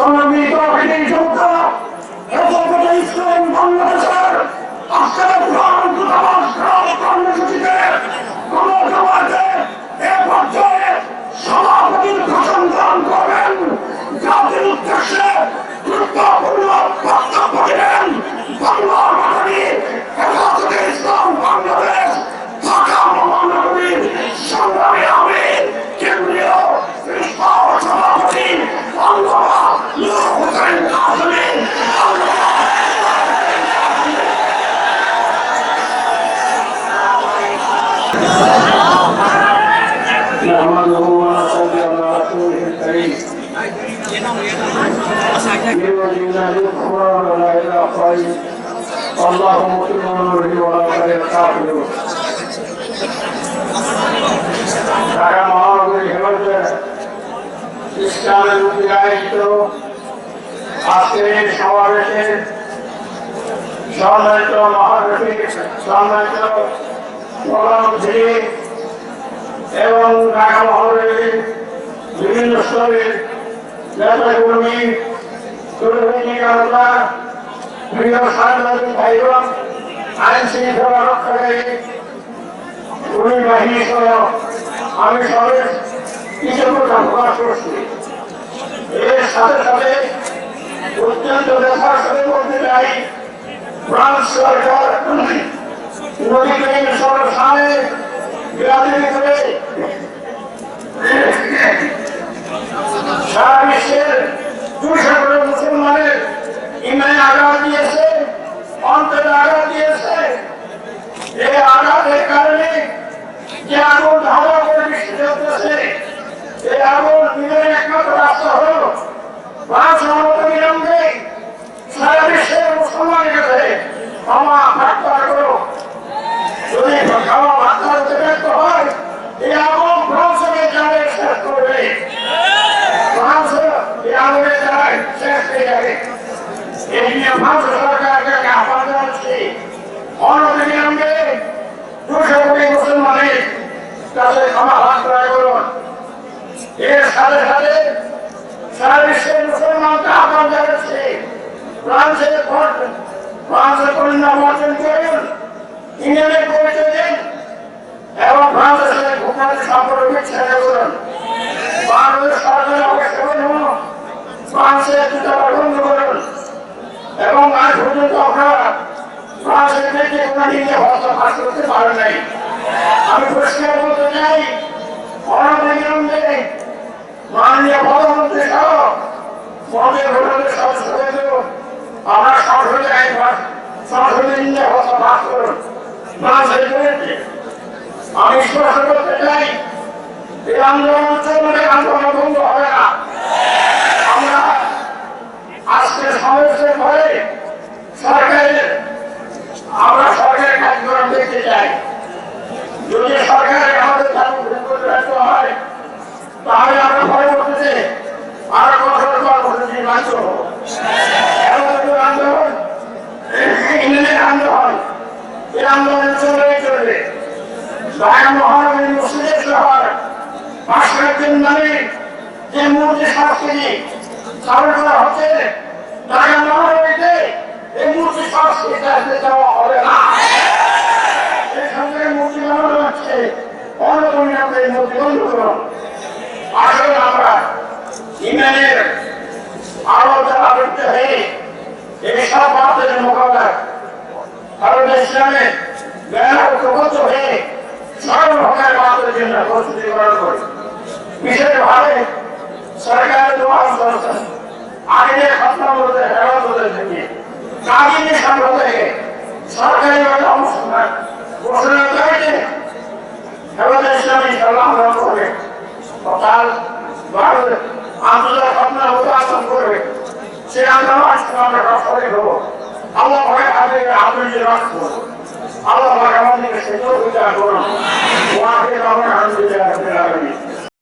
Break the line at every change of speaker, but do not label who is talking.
বাহিনীর যোদ্ধা হেফাজতে ইসলাম বাংলাদেশের আফগানিস্তান اللهم كل نوره ولا خير كافر ঢাকা মহানগরী হেফাজতে ইসলামের প্রতি আয়োজিত আজকের এই সমাবেশে সম্মানিত মহানগরী সম্মানিত প্রধানমন্ত্রী এবং ঢাকা মহানগরীর বিভিন্ন স্তরের নেতাকর্মী দুর্নীতি কারণা বিভিন্ন সাংবাদিক ভাইগণ আইন শৃঙ্খলা রক্ষাকারী পুলিশ বাহিনী সহ আমি সবাই কৃতজ্ঞতা প্রকাশ করছি এর সাথে সাথে অত্যন্ত দেখার সাথে বলতে চাই ফ্রান্স সরকার নদী সরকার সামনে বিরাজনী করে সারা বিশ্বের দুশো মুসলমানের ইমানে আঘাত দিয়েছে, অন্তরে আঘাত দিয়েছে। এই আঘাতের কারণে যে আগুন ধারা করে বৃষ্টি চলতেছে এই আগুন বিজয়ের একমাত্র রাস্তা হল। ফ্রান্স বিলম্বে সারা বিশ্বের মুসলমানের কাছে ক্ষমা প্রার্থনা করো যদি ক্ষমা প্রার্থনা করতে ব্যর্থ হয় এই আগুন ফ্রান্সকে যাবে শেষ করবে ফ্রান্স এই আগুনে যায় শেষ হয়ে যাবে এই নিয়ে ফ্রান্স সরকারকে আহ্বান জানাচ্ছি অনবিলম্বে দুশো কোটি মুসলমানের কাছে ক্ষমা প্রার্থনা করুন এর সাথে সাথে সারা বিশ্বের মুসলমানকে আহ্বান জানাচ্ছি ফ্রান্সের ফ্রান্সের পরিণাম অর্জন করুন ইংল্যান্ডের পরিচয় দিন এবং ফ্রান্সের সাথে ভূখণ্ডের সম্পর্ক বিচ্ছিন্ন করুন বাংলাদেশ সরকারের অবস্থা করুন ফ্রান্সের দূতাবাস বন্ধ করুন এবং ফ্রান্সের থেকে নিয়ে ভাষা নাই। আমি নিয়ে ভাষা ভাষ করুন। আমি স্পষ্ট করতে আন্দোলন হবে না আমরা আজকে সমাবেশের পরে সরকারের আমরা সরকারের কার্যক্রম দেখতে চাই যদি সরকারের আমাদের করতে ব্যর্থ হয় তাহলে আমরা পরবর্তীতে আরও কঠোর কর্মসূচি বাধ্য হব এমন আন্দোলন ইংল্যান্ডের আন্দোলন এই আন্দোলন চলবে চলবে ঢাকা মহানগরী মুসলিমের শহর ভাস্কর্যের নামে এই যাওয়া হবে না এখান থেকে মূর্তি বানানো হচ্ছে অন্যতম এই আমরা ইমেনের যারা করতে হয়ে এই সব বাদের মোকাবেলা কারণ ইসলামে ঐক্যবদ্ধ হয়ে সরল ভাবে বাদের জন্য প্রস্তুতি গ্রহণ করি। বিশেষভাবে সরকারের দোয়া করেছেন আগে খতনা বলতে থেকে কামিনী সংঘ থেকে সরকারি ঘোষণা করেছে ভারত খতনা হতে আন্দোলন করবে। সে আজকে আমরা সফল হব আল্লাহ ভাই আল্লাহ করুন ওয়াকে আমরা আনন্দ